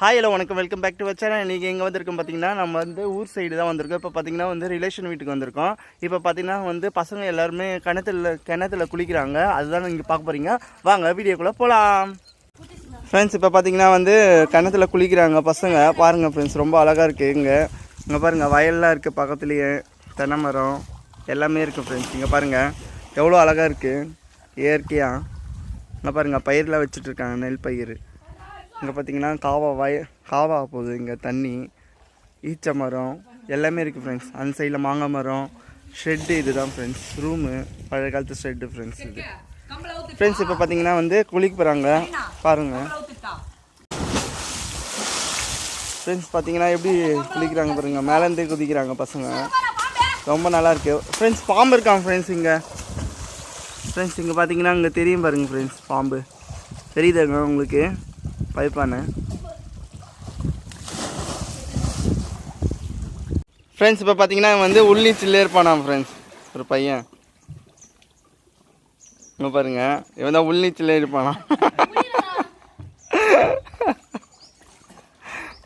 Hi hello வணக்கம். Welcome back to வச்சேன் இன்றைக்கி எங்கே வந்திருக்கோம் பார்த்தீங்கன்னா நம்ம வந்து ஊர் சைடு தான் வந்திருக்கோம். இப்போ பார்த்தீங்கன்னா வந்து ரிலேஷன் வீட்டுக்கு வந்திருக்கோம். இப்போ பார்த்தீங்கன்னா வந்து பசங்க எல்லாருமே கிணத்துல கிணத்துல குளிக்கிறாங்க. அதுதான் நீங்கள் பார்க்க போகிறீங்க வாங்க வீடியோக்குள்ளே போகலாம் ஃப்ரெண்ட்ஸ் இப்போ பார்த்தீங்கன்னா வந்து கிணத்துல குளிக்கிறாங்க பசங்க. பாருங்கள் ஃப்ரெண்ட்ஸ் ரொம்ப அழகாக இருக்குது இங்கே இங்கே பாருங்கள் வயல்லாம் இருக்குது பக்கத்துலேயே. தென்னை மரம் எல்லாமே இருக்குது ஃப்ரெண்ட்ஸ் இங்கே பாருங்கள் எவ்வளோ அழகாக இருக்குது இயற்கையாக இங்கே பாருங்கள் பயிரெலாம் வச்சுட்டு இருக்காங்க நெல் பயிர் இங்கே பார்த்தீங்கன்னா காவா வய காவா போகுது. இங்கே தண்ணி ஈச்ச மரம் எல்லாமே இருக்குது ஃப்ரெண்ட்ஸ் அந்த சைடில் மாங்காய் மரம் ஷெட்டு இது தான் ஃப்ரெண்ட்ஸ் ரூமு பழைய காலத்து ஷெட்டு ஃப்ரெண்ட்ஸ் இது. ஃப்ரெண்ட்ஸ் இப்போ பார்த்தீங்கன்னா வந்து குளிக்க போகிறாங்க பாருங்கள் ஃப்ரெண்ட்ஸ் பார்த்தீங்கன்னா எப்படி குளிக்கிறாங்க பாருங்கள் மேலேருந்தே குதிக்கிறாங்க பசங்க. ரொம்ப நல்லா இருக்கு. ஃப்ரெண்ட்ஸ் பாம்பு இருக்காங்க ஃப்ரெண்ட்ஸ் இங்கே? ஃப்ரெண்ட்ஸ் இங்கே பார்த்தீங்கன்னா இங்கே தெரியும் பாருங்கள் ஃப்ரெண்ட்ஸ் பாம்பு. தெரியுதாங்க உங்களுக்கு? பைப்பான. ஃப்ரெண்ட்ஸ் இப்போ பார்த்தீங்கன்னா வந்து வந்து உள்நீச்சல் இருப்பானாம் ஃப்ரெண்ட்ஸ் ஒரு பையன். இங்கே பாருங்க. இவன் தான் உள்நீச்சல் இருப்பானா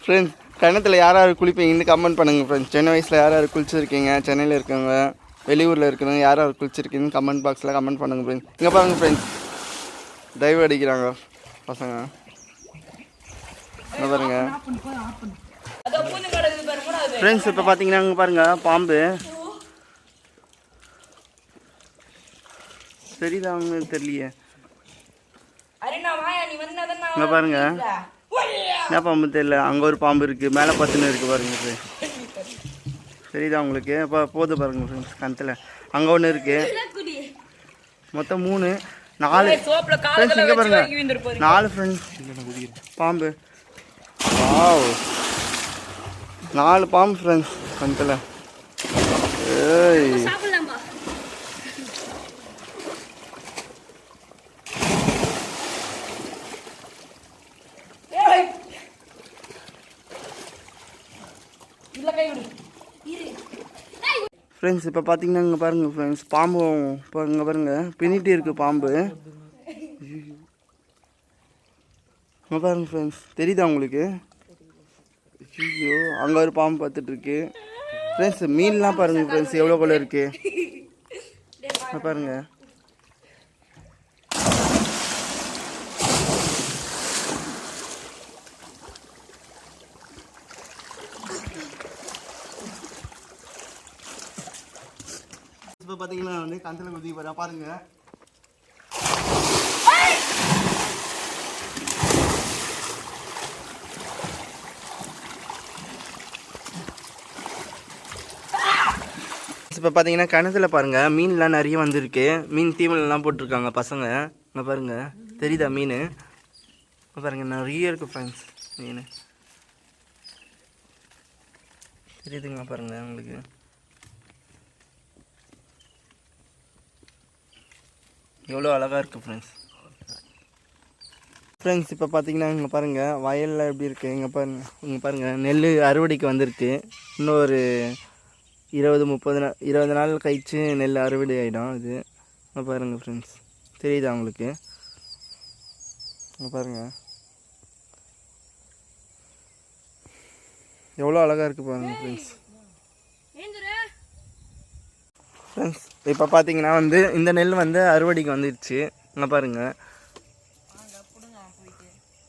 ஃப்ரெண்ட்ஸ் கிணத்துல யார் யார் குளிப்பீங்கன்னு கமெண்ட் பண்ணுங்கள் ஃப்ரெண்ட்ஸ் சின்ன வயசில் யார் யார் குளிச்சிருக்கீங்க? சென்னையில் இருக்கவங்க வெளியூரில் இருக்கிறவங்க யார் யார் குளிச்சிருக்கீங்கன்னு கமெண்ட் பாக்ஸில் கமெண்ட் பண்ணுங்கள் ஃப்ரெண்ட்ஸ் இங்கே பாருங்கள் ஃப்ரெண்ட்ஸ் டைவ் அடிக்கிறாங்க பசங்க. பாருங்க. ஃப்ரெண்ட்ஸ் இப்போ பார்த்தீங்கன்னா இங்கே பாருங்கள் பாம்பு. தெரியுதா அவங்களுக்கு தெரியலையே. இங்கே பாருங்க. என்ன பாம்பு தெரியல? அங்கே ஒரு பாம்பு இருக்குது மேலே பத்துன்னு இருக்குது பாருங்க இது. தெரியுதா உங்களுக்கு? அப்போ போது பாருங்க ஃப்ரெண்ட்ஸ் கணத்தில். அங்கே ஒன்று இருக்குது மொத்தம் மூணு நாலு. ஃப்ரெண்ட்ஸ் இங்கே வச்சு பாருங்க. நாலு ஃப்ரெண்ட்ஸ் பாம்பு. வாவ் நாலு பாம்பு ஃப்ரெண்ட்ஸ் கணத்தில் ஏய். ஏய். இல்ல கை விடு. ஃப்ரெண்ட்ஸ் இப்போ பார்த்தீங்கன்னா இங்கே பாருங்கள் ஃப்ரெண்ட்ஸ் பாம்பும் இப்போ இங்கே பாருங்கள் பின்னிட்டு இருக்குது பாம்பு. இங்கே பாருங்க ஃப்ரெண்ட்ஸ் தெரியுதா உங்களுக்கு? ஐயோ அங்கே ஒரு பாம்பு பார்த்துட்டு இருக்கு ஃப்ரெண்ட்ஸ் மீன்லாம் பாருங்கள் ஃப்ரெண்ட்ஸ் எவ்வளோ கொள்ள இருக்கு? பாருங்க. இப்போ பார்த்தீங்கன்னா வந்து கந்தல குதி பாருங்கள் இப்போ பார்த்தீங்கன்னா கிணத்துல பாருங்கள் மீன்லாம் நிறைய வந்திருக்கு. மீன் தீவனம்லாம் போட்டிருக்காங்க பசங்க. இங்கே பாருங்கள் தெரியுதா மீன்? பாருங்கள் நிறைய இருக்குது ஃப்ரெண்ட்ஸ் மீன். தெரியுதுங்க பாருங்கள் உங்களுக்கு. எவ்வளோ அழகாக இருக்குது ஃப்ரெண்ட்ஸ் ஃப்ரெண்ட்ஸ் இப்போ பார்த்தீங்கன்னா இங்கே பாருங்கள் வயலில் எப்படி இருக்குது இங்கே பாருங்கள் இங்கே பாருங்கள் நெல் அறுவடைக்கு வந்திருக்கு. இன்னொரு இருபது முப்பது நாள் இருபது நாள் கழிச்சு நெல் அறுவடை ஆகிடும் இது பாருங்கள் ஃப்ரெண்ட்ஸ் தெரியுதா உங்களுக்கு? பாருங்கள் எவ்வளோ அழகாக இருக்குது பாருங்கள் ஃப்ரெண்ட்ஸ் ஃப்ரெண்ட்ஸ் இப்போ பார்த்தீங்கன்னா வந்து இந்த நெல் வந்து அறுவடைக்கு வந்துடுச்சு இங்கே பாருங்கள்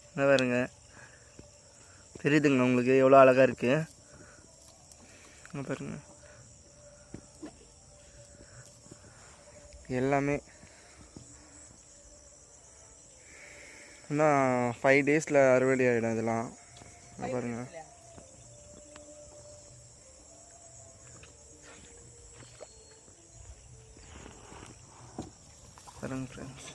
இங்கே பாருங்க. தெரியுதுங்க உங்களுக்கு எவ்வளோ அழகாக இருக்குது இங்கே பாருங்க. எல்லாமே. இன்னும் ஃபைவ் டேஸில் அறுவடை ஆகிடும் இதெல்லாம். பாருங்க. பாருங்க ஃப்ரெண்ட்ஸ்